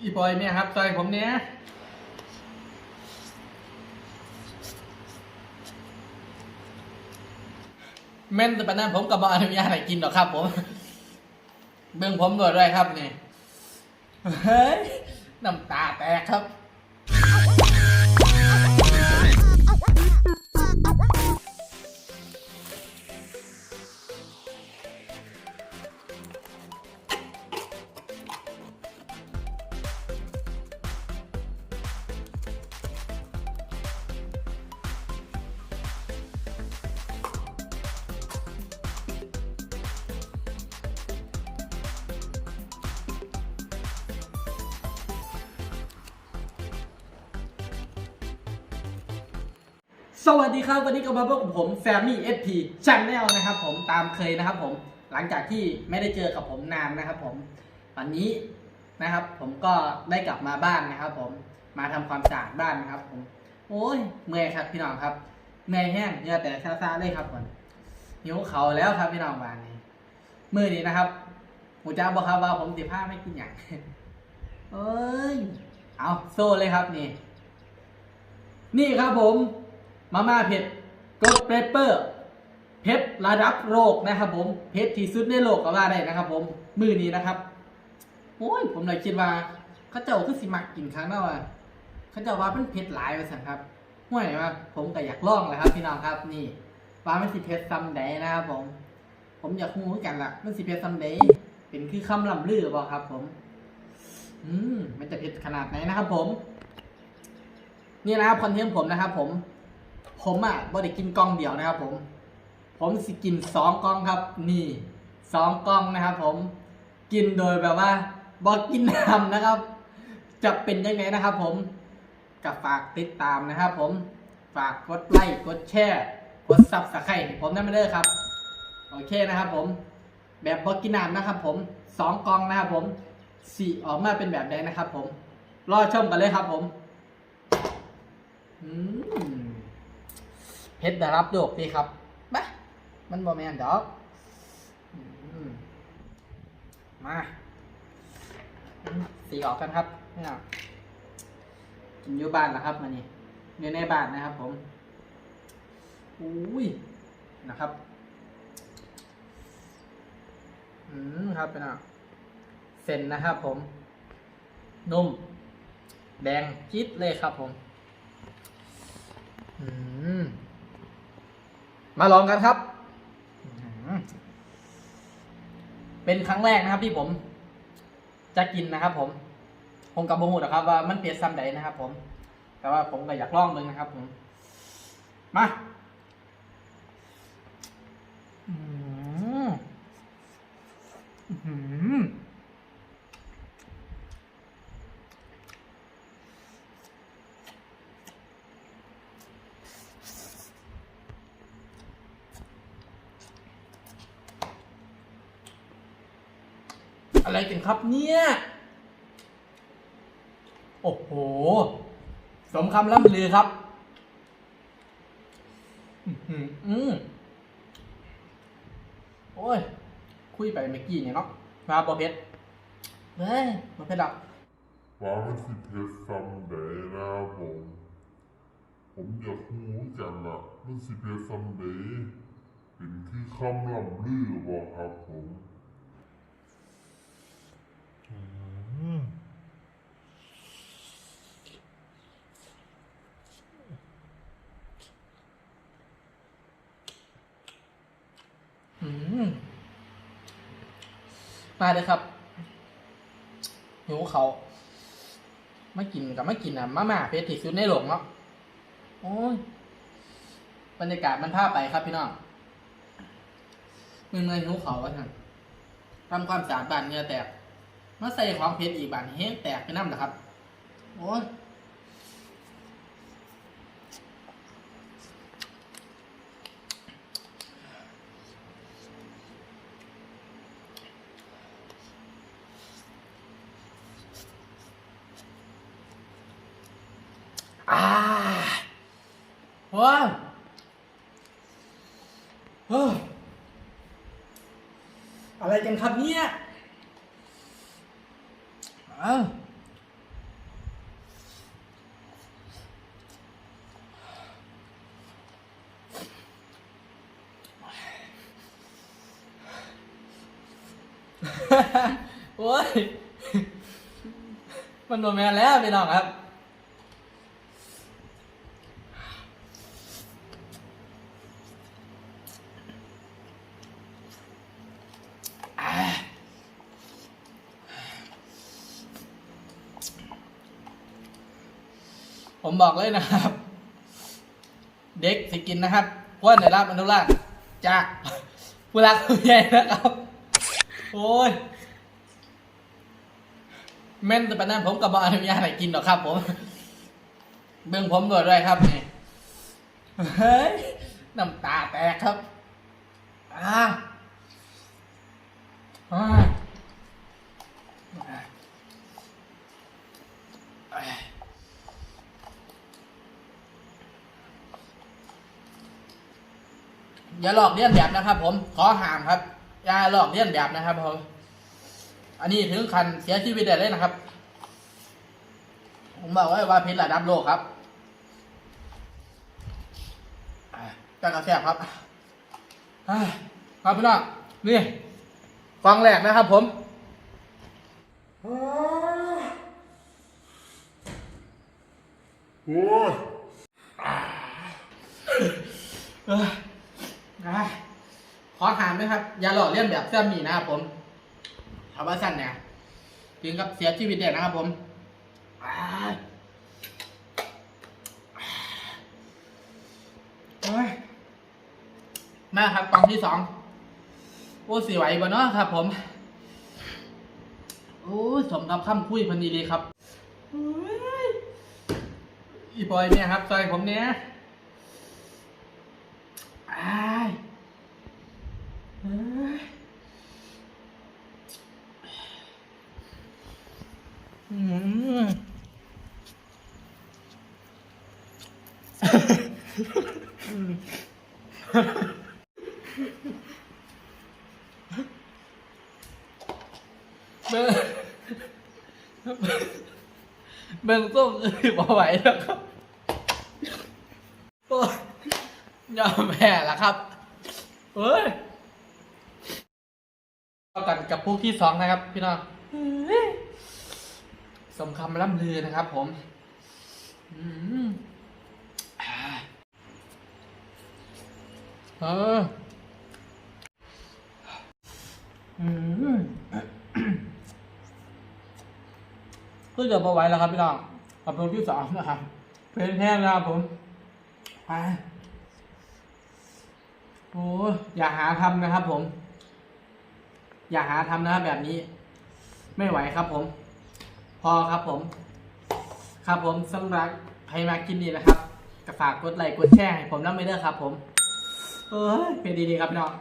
อีบอยเนี่ยครับซอยผมเนี้ยแม่นแต่ปนั้นผมกับบอนุญาตให้กินหรอกครับผม เบื้องผมด้วยด้วยครับนี่ เฮ้ย น้ำตาแตกครับ สวัสดีครับวันนี้ก็มาพบกับผมแซมมี่เอสพีชแนลนะครับผมตามเคยนะครับผมหลังจากที่ไม่ได้เจอกับผมนานนะครับผมวันนี้นะครับ ผมก็ได้กลับมาบ้านนะครับ ผมมาทำความสะอาดบ้านนะครับ ผม โอ้ยเมื่อยครับพี่น้องครับเมื่อยแห้งเหงื่อแต่ซาๆเลยครับผมหิวเขาแล้วครับพี่น้องบ้านนี้มือนี้นะครับหูจ้าบอกครับว่าผมสิผ้าไม่กินอย่างเอ้ยเอาโซ่เลยครับนี่ นี่ครับผม มาม่าเผ็ดกดเปเปอร์เผ็ดระดับโลกนะครับผมเผ็ดที่สุดในโลกก็ว่าได้นะครับผมมือนี้นะครับโอ้ยผมเลยคิดว่าเขาเจ้าคือสิมักกินครั้งนั้นว่าเขาเจ้าว่าเป็นเผ็ดหลายไปสั่งครับห่วยว่าผมก็อยากลองเลยครับพี่น้องครับนี่ว่ามันสิเผ็ดซัมเดย์นะครับผม ผมอยากรู้กันละมันสิเผ็ดซัมเดย์เป็นคือคำลำลือบ่ครับ ผม อืมมันจะเผ็ดขนาดไหนนะครับ ผม นี่นะครับคอนเทนต์ผมนะครับ ผม ผมอะบ่ได้กินกล่องเดียวนะครับ ผม ผมสิกินสองกล่องครับ นี่สองกล่องนะครับ ผมกินโดยแบบว่าบอกกินน้ำนะครับ จะเป็นยังไงนะครับ ผมก็ฝากติดตามนะครับ ผมฝากกดไลค์กดแชร์กดซับสไครต์ผมนั่นไม่ได้ครับ โอเคนะครับ ผม แบบบอกกินน้ำนะครับ ผมสองกล่องนะครับ ผมสีออกมาเป็นแบบใดนะครับ ผม รอชมกันเลยครับ ผม อืม เพชรได้รับโดกดีครับบะมันบอแมนดอกอืมมาอืมสีออกกันครับเนี่ยกินอยู่บ้านแล้วครับมานี่อยู่ในบ้านนะครับ ผมอุ้ยนะครับอืมครับเป็นอะเส้นนะครับผม นุ่ม แดงจิ๊ดเลยครับผม อืม มาลองกันครับ เป็นครั้งแรกนะครับที่ผม จะกินนะครับ ผมผมกับโมโหนะครับ ว่ามันเปียซ้ำใดนะครับ ผม แต่ว่าผมก็อยากลองมึงนะครับ ผม มาอืมอื้อหือ อะไรกันครับเนี่ย โอ้โห สมคำล่ำลือครับอือหืออืมโอ้ย คุยไปเมื่อกี้เนี่ยเนาะมาบอเพชรเฮ้ยบอเพชรดับว่ามันสิเพชรซัมเดย์นะผม ผมอยากรู้จังละมันสิเพชรซัมเดย์เป็นที่คำล่ำลือบอกครับผม มาเลยครับหิวเขาไม่กินกับไม่กินอะมาม่าเพชรที่สุดในโลกเนาะโอ้ยบรรยากาศมันพาไปครับพี่น้องเมื่อเมื่อหิวเขาวะท่านทำความสะอาดบานเนื้อแตกมาใส่ของเพชรอีกบานเฮ้แตกไปน้ำนะครับ โอ้ย อ่าว้าวอะไรกันครับเนี่ยอ้าโอ้ย มันโดนแมนแล้วพี่น้องครับ ผมบอกเลยนะครับ เด็กสิกินนะครับว่าในรับอนุราชจากผู้รักผู้ใหญ่นะครับโอ้ยแม่นแต่ปนั้นผมกับบอนุญาตให้กินหรอกครับ ผม เบื้องผมด้วยด้วยครับนี่เฮ้ยน้ำตาแตกครับ อ่าอ่าอ่า อย่าหลอกเลียนแบบนะครับ ผมขอห้ามครับ อย่าหลอกเลียนแบบนะครับผมอันนี้ถึงคันเสียชีวิตได้เลยนะครับ ผมบอกไว้ว่าพิษระดับโลกครับอะจักระแสบครับอะครับพี่น้องนี่ฟังแรกนะครับ ผมโอ้ยเออได้ ขอถามด้วยครับ อย่าหลอกเลียนแบบแซมมี่นะครับผมชาวบ้าสั้นเนี่ยถึงกับเสียชีวิตเด็นะครับผมมาครับกล่องที่สองโอ้สีไหวบ่เนาะครับ ผม โอ้สมกับคำคุยพันดีเลยครับอีบอยเนี่ยครับซอยผมเนี่ยอ้า อืมเบิ่งเบิ่งส้มคือพอไหวแล้วครับโอ้ยยอมแพ้แล้วครับเฮ้ย กันกับพวกที่สองนะครับ พี่น้องสมคำล่ำลือนะครับ ผมอืมอ่าเอออืมเพื่อจะมาไหวแล้วครับพี่น้องกับพวกที่สองนะครับเป็นแห้นะครับผมโอ้ยอย่าหาทำนะครับผม อย่าหาทำนะครับแบบนี้ ไม่ไหวครับผม พอครับผม ครับผมสำหรับใครมากินดีนะครับก็ฝากกดไลค์กดแชร์ให้ผมน้ำไม่เด้อครับ ผม เออเป็นดีๆครับพี่น้อง